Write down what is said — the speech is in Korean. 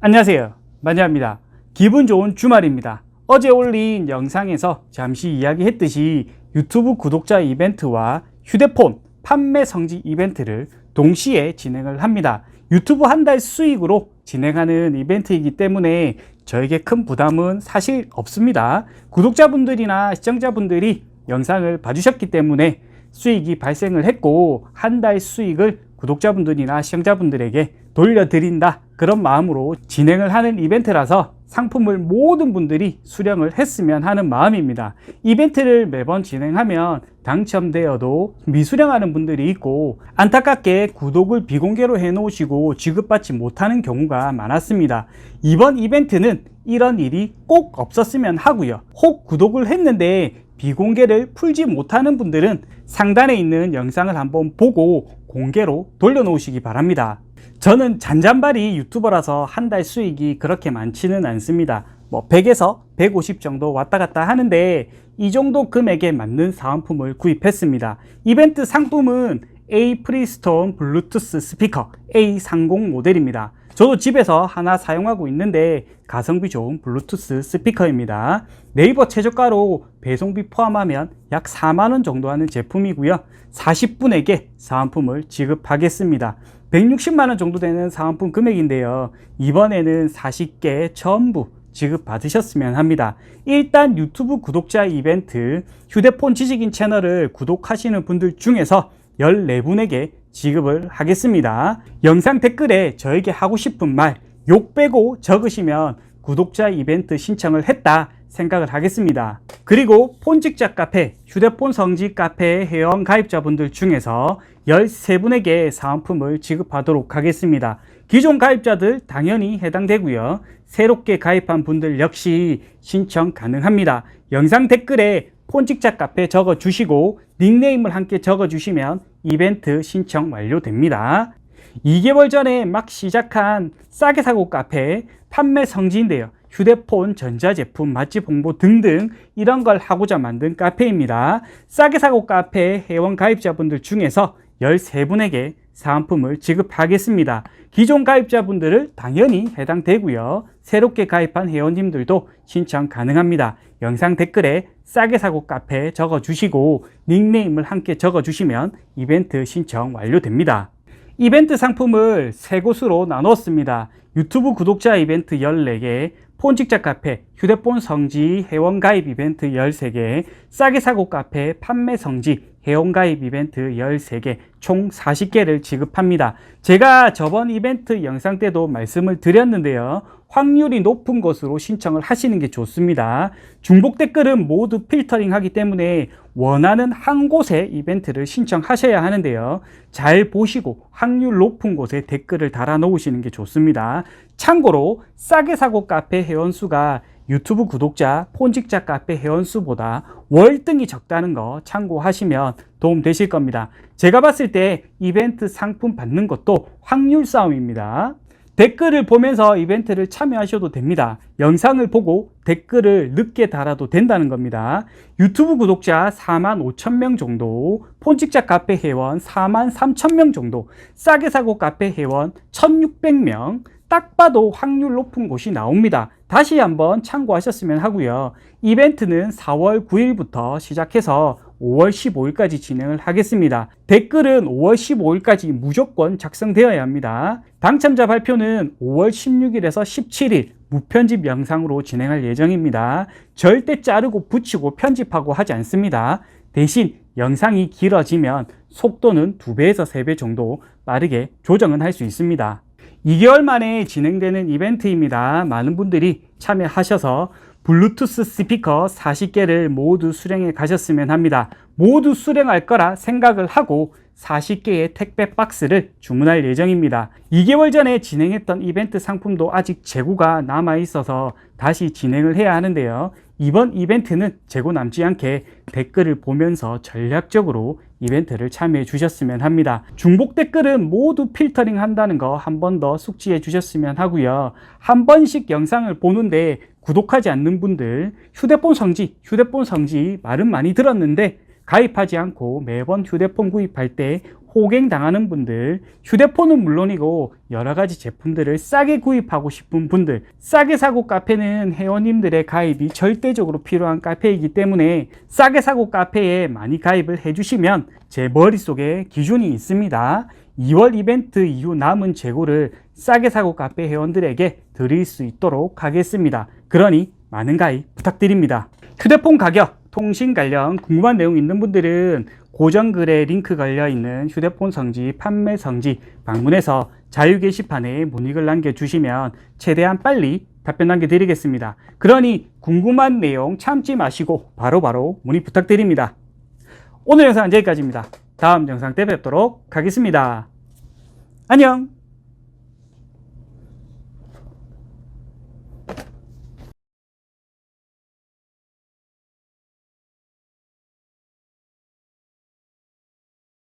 안녕하세요. 만야입니다. 기분 좋은 주말입니다. 어제 올린 영상에서 잠시 이야기했듯이 유튜브 구독자 이벤트와 휴대폰 판매 성지 이벤트를 동시에 진행을 합니다. 유튜브 한 달 수익으로 진행하는 이벤트이기 때문에 저에게 큰 부담은 사실 없습니다. 구독자분들이나 시청자분들이 영상을 봐주셨기 때문에 수익이 발생을 했고 한 달 수익을 구독자분들이나 시청자분들에게 돌려드린다 그런 마음으로 진행을 하는 이벤트라서 상품을 모든 분들이 수령을 했으면 하는 마음입니다. 이벤트를 매번 진행하면 당첨되어도 미수령하는 분들이 있고 안타깝게 구독을 비공개로 해놓으시고 지급받지 못하는 경우가 많았습니다. 이번 이벤트는 이런 일이 꼭 없었으면 하고요. 혹 구독을 했는데 비공개를 풀지 못하는 분들은 상단에 있는 영상을 한번 보고 공개로 돌려놓으시기 바랍니다. 저는 잔잔바리 유튜버라서 한 달 수익이 그렇게 많지는 않습니다. 뭐 100에서 150 정도 왔다 갔다 하는데 이 정도 금액에 맞는 사은품을 구입했습니다. 이벤트 상품은 A 프리스톤 블루투스 스피커 A30 모델입니다. 저도 집에서 하나 사용하고 있는데 가성비 좋은 블루투스 스피커입니다. 네이버 최저가로 배송비 포함하면 약 4만원 정도 하는 제품이고요. 40분에게 사은품을 지급하겠습니다. 160만원 정도 되는 사은품 금액인데요. 이번에는 40개 전부 지급받으셨으면 합니다. 일단 유튜브 구독자 이벤트 휴대폰 지식인 채널을 구독하시는 분들 중에서 14분에게 지급을 하겠습니다. 영상 댓글에 저에게 하고 싶은 말 욕 빼고 적으시면 구독자 이벤트 신청을 했다 생각을 하겠습니다. 그리고 폰직자 카페, 휴대폰 성지 카페 회원 가입자분들 중에서 13분에게 사은품을 지급하도록 하겠습니다. 기존 가입자들 당연히 해당되고요. 새롭게 가입한 분들 역시 신청 가능합니다. 영상 댓글에 폰직자 카페 적어 주시고 닉네임을 함께 적어 주시면 이벤트 신청 완료됩니다. 2개월 전에 막 시작한 싸게 사고 카페 판매 성지인데요. 휴대폰, 전자제품, 맛집 홍보 등등 이런 걸 하고자 만든 카페입니다. 싸게 사고 카페 회원 가입자분들 중에서 13분에게 사은품을 지급하겠습니다. 기존 가입자분들을 당연히 해당되고요. 새롭게 가입한 회원님들도 신청 가능합니다. 영상 댓글에 싸게 사고 카페 적어주시고 닉네임을 함께 적어주시면 이벤트 신청 완료됩니다. 이벤트 상품을 세 곳으로 나눴습니다. 유튜브 구독자 이벤트 14개, 폰직자 카페, 휴대폰 성지 회원 가입 이벤트 13개, 싸게 사고 카페 판매 성지 회원 가입 이벤트 13개, 총 40개를 지급합니다. 제가 저번 이벤트 영상 때도 말씀을 드렸는데요. 확률이 높은 것으로 신청을 하시는 게 좋습니다. 중복 댓글은 모두 필터링 하기 때문에 원하는 한 곳에 이벤트를 신청하셔야 하는데요. 잘 보시고 확률 높은 곳에 댓글을 달아 놓으시는 게 좋습니다. 참고로 싸게 사고 카페 회원수가 유튜브 구독자, 폰직자 카페 회원수보다 월등히 적다는 거 참고하시면 도움 되실 겁니다. 제가 봤을 때 이벤트 상품 받는 것도 확률 싸움입니다. 댓글을 보면서 이벤트를 참여하셔도 됩니다. 영상을 보고 댓글을 늦게 달아도 된다는 겁니다. 유튜브 구독자 4만 5천 명 정도, 폰직자 카페 회원 4만 3천 명 정도, 싸게 사고 카페 회원 1,600명, 딱 봐도 확률 높은 곳이 나옵니다. 다시 한번 참고하셨으면 하고요. 이벤트는 4월 9일부터 시작해서 5월 15일까지 진행을 하겠습니다. 댓글은 5월 15일까지 무조건 작성되어야 합니다. 당첨자 발표는 5월 16일에서 17일 무편집 영상으로 진행할 예정입니다. 절대 자르고 붙이고 편집하고 하지 않습니다. 대신 영상이 길어지면 속도는 2배에서 3배 정도 빠르게 조정은 할 수 있습니다. 2개월 만에 진행되는 이벤트입니다. 많은 분들이 참여하셔서 블루투스 스피커 40개를 모두 수령해 가셨으면 합니다. 모두 수령할 거라 생각을 하고 40개의 택배 박스를 주문할 예정입니다. 2개월 전에 진행했던 이벤트 상품도 아직 재고가 남아 있어서 다시 진행을 해야 하는데요. 이번 이벤트는 재고 남지 않게 댓글을 보면서 전략적으로 이벤트를 참여해 주셨으면 합니다. 중복 댓글은 모두 필터링 한다는 거 한 번 더 숙지해 주셨으면 하고요. 한 번씩 영상을 보는데 구독하지 않는 분들 휴대폰 성지, 휴대폰 성지 말은 많이 들었는데 가입하지 않고 매번 휴대폰 구입할 때 호갱 당하는 분들, 휴대폰은 물론이고 여러 가지 제품들을 싸게 구입하고 싶은 분들, 싸게 사고 카페는 회원님들의 가입이 절대적으로 필요한 카페이기 때문에 싸게 사고 카페에 많이 가입을 해주시면 제 머릿속에 기준이 있습니다. 2월 이벤트 이후 남은 재고를 싸게 사고 카페 회원들에게 드릴 수 있도록 하겠습니다. 그러니 많은 가입 부탁드립니다. 휴대폰 가격, 통신 관련 궁금한 내용 있는 분들은 고정글에 링크 걸려 있는 휴대폰 성지, 판매 성지 방문해서 자유 게시판에 문의글 남겨주시면 최대한 빨리 답변 남겨드리겠습니다. 그러니 궁금한 내용 참지 마시고 바로 바로 문의 부탁드립니다. 오늘 영상은 여기까지입니다. 다음 영상 때 뵙도록 하겠습니다. 안녕!